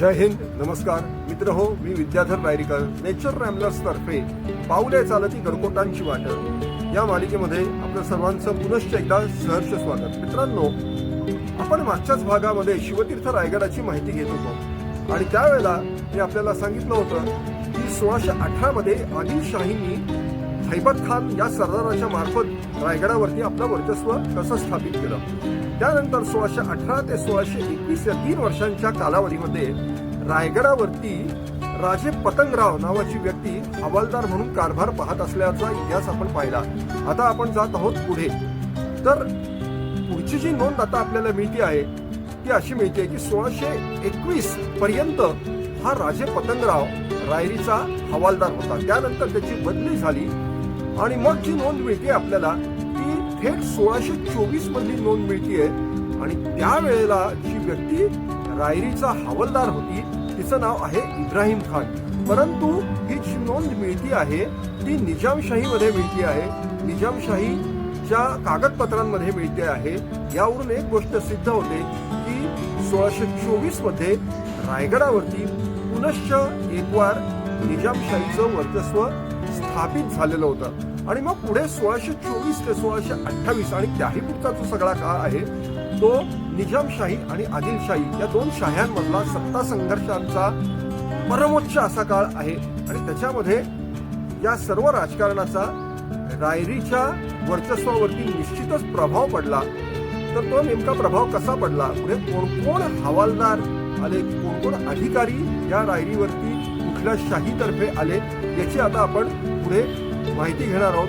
जय हिंद नमस्कार. मित्र हो मी विद्याधर रायरीकर नेचर रॅमलर्स तर्फे पाऊले चालती गडकोटांची वाट. या मालिकेमध्ये आपल्या सर्वांचं पुनश्च एकदा सहर्ष स्वागत. मित्रांनो आपण मागच्याच भागामध्ये शिवतीर्थ रायगडाची माहिती घेत होतो. आणि त्यावेळेला मी आपल्याला सांगितलं होतं की सोळाशे अठरा मध्ये आदिलशाहींनी हैबत खान या सरदाराच्या मार्फत रायगडावरती आपलं वर्चस्व कसं स्थापित केलं? त्यानंतर सोळाशे अठरा ते सोळाशे एकवीस या तीन वर्षांच्या कालावधीमध्ये रायगडावरती राजे पतंगराव नावाची व्यक्ती हवालदार म्हणून कारभार पाहत असल्याचा इतिहास आपण पाहिला. आता आपण जात आहोत पुढे. तर पुढची जी नोंद आता आपल्याला मिळते आहे ती अशी मिळते की सोळाशे एकवीस पर्यंत हा राजे पतंगराव रायरीचा हवालदार होता. त्यानंतर त्याची बदली झाली. आणि मग जी नोंद मिळते आपल्याला ती थेट सोळाशे चोवीस मधली नोंद मिळतीये. आणि त्यावेळेला जी व्यक्ती रायरीचा हवालदार होती तिचं नाव आहे इब्राहिम खान. परंतु ही जी नोंद मिळती आहे ती निजामशाहीमध्ये मिळती आहे. निजामशाहीच्या कागदपत्रांमध्ये मिळते आहे. यावरून एक गोष्ट सिद्ध होते की सोळाशे चोवीसमध्ये रायगडावरती पुनश्च एकवार निजामशाहीचं वर्चस्व स्थापित झालेलं होतं. आणि मग पुढे सोळाशे चोवीस ते सोळाशे अठ्ठावीस आणि त्याही पुढचा जो सगळा काळ आहे तो निजामशाही आणि आदिलशाही या दोन शाह्यांमधला सत्ता संघर्षांचा परमोच्च असा काळ आहे. आणि त्याच्यामध्ये या सर्व राजकारणाचा रायरीच्या वर्चस्वावरती निश्चितच प्रभाव पडला. तर तो नेमका प्रभाव कसा पडला? पुढे कोण कोण हवालदार आले? कोण कोण अधिकारी या रायरीवरती कुठल्या शाहीतर्फे आले याची आता आपण पुढे माहिती घेणार आहोत.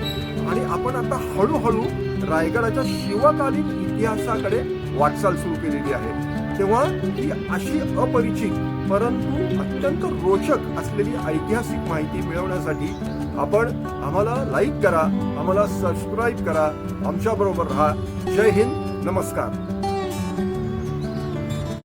आणि आपण आता हळूहळू रायगडाच्या शिवकालीन इतिहासाकडे वाटचाल सुरू केलेली आहे. तेव्हा ही अशी अपरिचित परंतु अत्यंत रोचक असलेली ऐतिहासिक माहिती मिळवण्यासाठी आपण आम्हाला लाईक करा आम्हाला सबस्क्राईब करा आमच्याबरोबर राहा. जय हिंद नमस्कार.